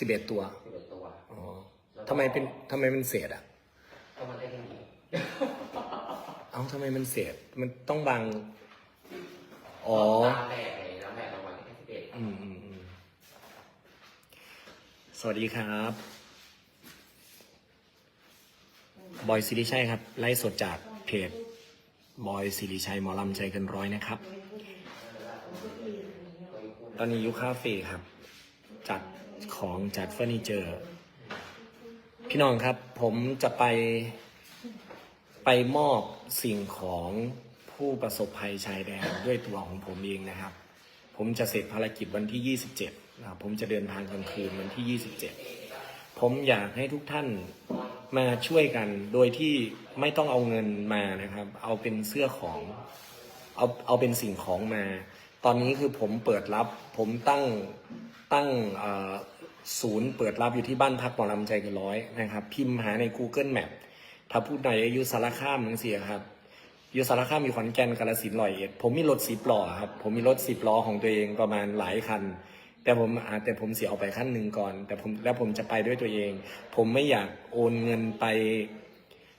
สิบเอ็ดตัวสิบเอ็ดตัวอ๋อทำไมเป็นทำไมเป็นเศษอะก็มันได้แค่นี้เอ้าทำไมมันเศษมันต้องบางอ๋อตามแบบเลยแล้วแบบรางวัลแค่สิบเอ็ดอืมอืมอืมสวัสดีครับบอยสิริชัยครับไล่สดจากเพจบอยสิริชัยหมอลำใจเกินร้อยนะครับ ตอนนี้อยุคคาเฟ่ครับ จัด ของจัดเฟอร์นิเจอร์ พี่น้องครับ ผมจะไปไปมอบสิ่งของผู้ประสบภัยชายแดนด้วยตัวของผมเองนะครับ ผมจะเสร็จภารกิจวันที่ 27นะผมจะเดินทางกลางคืนวันที่ 27 ผมอยากให้ทุกท่านมาช่วยกันโดยที่ไม่ต้องเอาเงินมานะครับ เอาเป็นเสื้อของ เอาเอาเป็นสิ่งของมา ตอนนี้คือผมเปิดรับ ผมตั้งตั้ง ศูนย์เปิดรับอยู่ที่บ้านพักหมอลำใจเกันร้อยนะครับ พิมพ์หาใน Google Map ถ้าพูดในอายุสารคามนังเสียครับอยุสารคามมีขอนแก่นกาลสินธุ์ร้อยเอ็ดผมมีรถสิบล้อครับผมมีรถสิบล้อของตัวเองประมาณหลายคัน แต่ผมอาแต่ผมเสียเอาไปขั้นหนึ่งก่อน แต่ผมแล้วผมจะไปด้วยตัวเอง ผมไม่อยากโอนเงินไป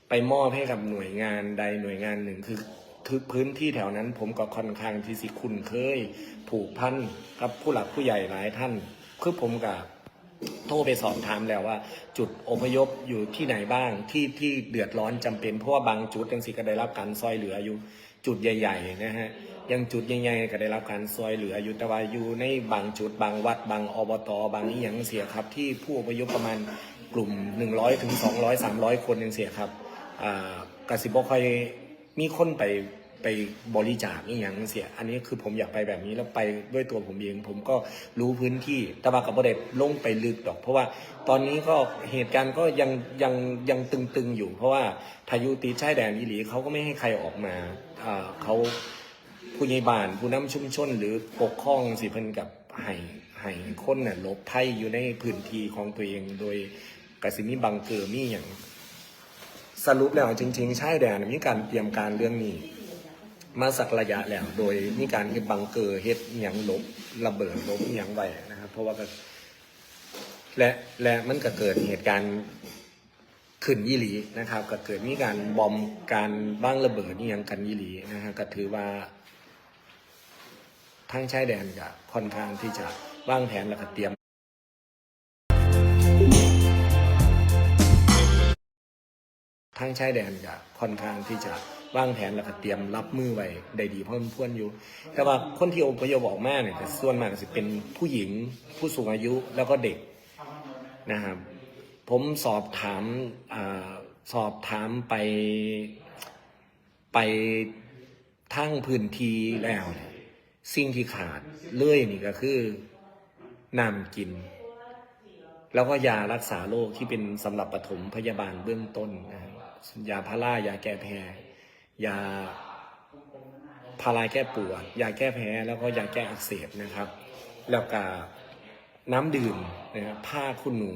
ไปมอบให้กับหน่วยงานใดหน่วยงานหนึ่งคือคือพื้นที่แถวนั้น ผมก็ค่อนข้างที่สิคุ้นเคย ผูกพันกับผู้หลักผู้ใหญ่หลายท่าน คือผมกับ โทรไปสอบถามแล้วว่า จุดอพยพอยู่ที่ไหนบ้างที่ที่เดือดร้อนจำเป็นเพราะว่าบางจุดยังสิก็ได้รับการซอยเหลืออยู่จุดใหญ่ๆนะฮะยังจุดใหญ่ๆก็ได้รับการซอยเหลืออยู่แต่ว่าอยู่ในบางจุดบางวัด บางอบตบางอีหยังเสียครับ ที่ผู้อพยพประมาณกลุ่ม 100ถึง200 300 คนยังเสียครับอ่ากสิบค่อยมีคนไป ไปบริจาคนี่อย่างเสีย อันนี้คือผมอยากไปแบบนี้แล้วไปด้วยตัวผมเอง ผมก็รู้พื้นที่แต่ว่ากับประเด็ลงไปลึกดอก เพราะว่าตอนนี้ก็เหตุการณ์ก็ยังยังยังตึงๆอยู่ เพราะว่าทายุตีชายแดนอิหลีเขาก็ไม่ให้ใครออกมาเขาผู้ใหญ่บ้านผู้นำชุมชน หรือปกครองสิเพิ่นกับไห้ไห้คนน่ะลบไทยอยู่ในพื้นที่ของตัวเองโดยกสิมีบังเกอร์มีอย่างสรุปแล้วจริง ๆ ชายแดนมีการเตรียมการเรื่องนี้ มาสักระยะแล้ว โดยมีการเฮ็ดบังเกอร์เฮ็ดหย่างลบระเบิดลบหย่างไว้นะครับ เพราะว่าก็และและมันก็เกิดเหตุการณ์ขึ้นยี่หลีนะครับก็เกิดมีการบอมการบ้างระเบิดนี่ยังกันยี่หลีนะครับก็ถือว่าทางชายแดนก็ค่อนข้างที่จะวางแผนแล้วก็เตรียม ทางชายแดนก็ค่อนข้างที่จะวางแผนแล้วก็เตรียมรับมือไว้ได้ดีพอสมควรอยู่ แต่ว่าคนที่อพยพออกมาเนี่ยส่วนมากจะเป็นผู้หญิงผู้สูงอายุแล้วก็เด็กนะครับผมสอบถามอสอบถามไปไปทั้งพื้นที่แล้วสิ่งที่ขาดเลื่อยนี่ก็คือน้ำกิน แล้วก็ยารักษาโรคที่เป็นสำหรับปฐมพยาบาลเบื้องต้นนะครับ ยาพารายาแก้แพ้ยาพาราแก้ปวดยาแก้แพ้แล้วก็ยาแก้อักเสบนะครับ แล้วก็น้ำดื่มนะครับผ้าคุณหนู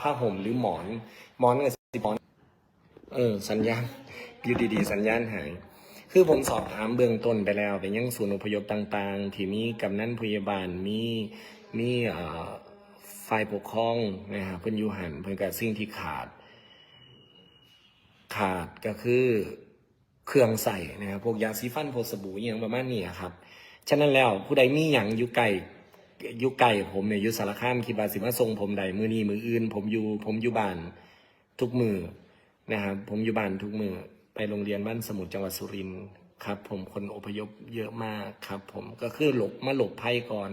ผ้าห่มหรือหมอน หมอนกับสิหมอน เออ สัญญาณอยู่ดีๆ สัญญาณหายคือผมสอบถามเบื้องต้นไปแล้วเป็นยังศูนย์อพยพต่างๆ ที่มีกำนันพยาบาลมีมีฝ่ายปกครองนะครับเพิ่นยูหันเพิ่นกับสิ่งที่ขาด ขาดก็คือเครื่องใส่นะครับ พวกยาสีฟันพสบู่อย่างประมาณนี้ครับ ฉะนั้นแล้วผู้ใดมีอย่างอยู่ไกลอยู่ไกลผมเนี่ยอยู่สารคามคิดว่าสิมาส่งผมใดมือนี้มืออื่น ผมอยู่ผมอยู่บ้านทุกมือนะครับผมอยู่บ้านทุกมือไปโรงเรียนบ้านสมุทรจังหวัดสุรินทร์ครับ ผมคนอพยพเยอะมากครับ ผมก็คือหลบมาหลบภัยก่อน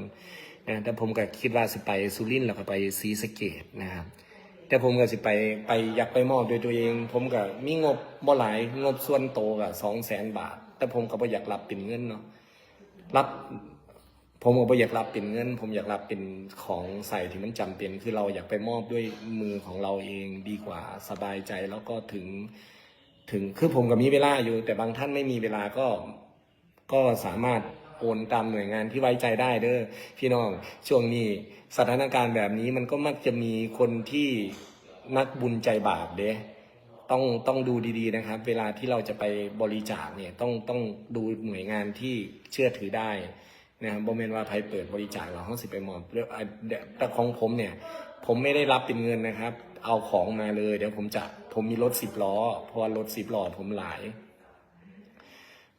นะแต่ผมก็คิดว่าสิไปสุรินทร์แล้วก็ไปศรีสะเกดนะครับ แต่ผมก็สิไปไปอยากไปมอบด้วยตัวเอง ผมก็มีงบบ่หลายงบส่วนโตวก็สองแสนบาท แต่ผมก็บ่อยากรับเป็นเงินเนาะรับผมก็บ่อยากรับเป็นเงิน ผมอยากรับเป็นของใส่ที่มันจำเป็น คือเราอยากไปมอบด้วยมือของเราเองดีกว่าสบายใจแล้วก็ถึง ถึงคือผมก็มีเวลาอยู่ แต่บางท่านไม่มีเวลาก็ก็สามารถ โอนตามหน่วยงานที่ไว้ใจได้เด้อพี่น้องช่วงนี้สถานการณ์แบบนี้มันก็มักจะมีคนที่นักบุญใจบาปเด้ต้องต้องดูดีๆนะครับ เวลาที่เราจะไปบริจาคเนี่ยต้องต้องดูหน่วยงานที่เชื่อถือได้นะครับโมเมนว่าไพเปิดบริจาคเราห้องสิไปมอบเรื่องอะเรียวแต่ของผมเนี่ย ผมไม่ได้รับเป็นเงินนะครับ เอาของมาเลย เดี๋ยวผมจะผมมีรถสิบล้อเพราะว่ารถสิบล้อผมหลาย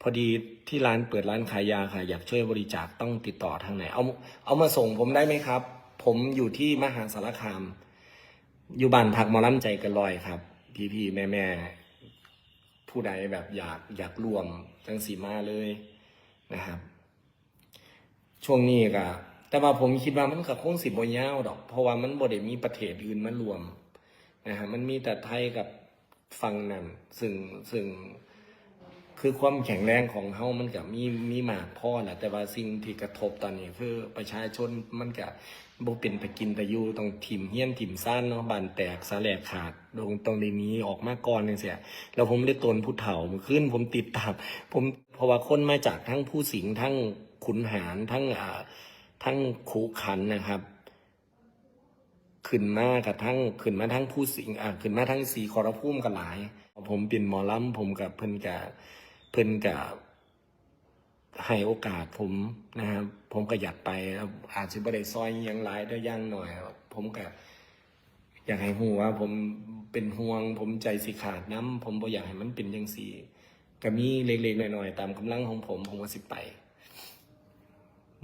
พอดีที่ร้านเปิดร้านขายยาค่ะ อยากช่วยบริจาคต้องติดต่อทางไหน เอาเอามาส่งผมได้ไหมครับ ผมอยู่ที่มหาสารคาม อยู่บ้านพักมอลำใจกันลอยครับ พี่พี่แม่แม่ผู้ใดแบบอยากอยากรวมจังสีมาเลยนะครับ ช่วงนี้ก็แต่ว่าผมคิดว่ามันก็คงสิบ่ยาวดอก เพราะว่ามันบ่ได้มีประเทศอื่นมารวมนะฮะมันมีแต่ไทยกับฝั่งนั้นซึ่งซึ่ง คือความแข็งแรงของเฮามันก็มีมีมากพอแหละแต่ว่าสิ่งที่กระทบตอนนี้คือประชาชนมันก็บ่เป็นไปกินแต่อยู่ต้องถิ่มเฮี้ยนถิ่มซ่านเนาะบานแตกสาแหลกขาดตรงตรงนี้ออกมาก่อนจังซี่แล้วผมได้ตนผู้เฒ่ามื่อคืนผมติดตามผมเพราะว่าคนมาจากทั้งผู้สิงทั้งขุนหารทั้งอ่าทั้งคูขันนะครับขึ้นมากับทั้งขึ้นมาทั้งผู้สิงอ่าขึ้นมาทั้งสีขอรพุ่มกันหลาย ผมเป็นหมอลำผมกับเพิ่นกับ เพิ่นกับให้โอกาสผมนะครับผมก็อยากไปอาจจะไม่ได้ซอยอยังหลายได้อย่างหน่อย ผมก็อยากให้หูว่า ผมเป็นห่วง ผมใจสิขาดน้ำผมบ่อยากให้มันเป็นยังสีก็มีเล็กๆหน่อยๆตามกำลังของผมผมก็สิไป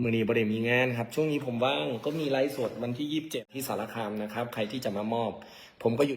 มื่อนี้ประเด็มีงานครับ ช่วงนี้ผมว่างก็มีไลฟ์สดวันที่ 27 ที่สารคามนะครับ ใครที่จะมามอบ ผมก็อยู่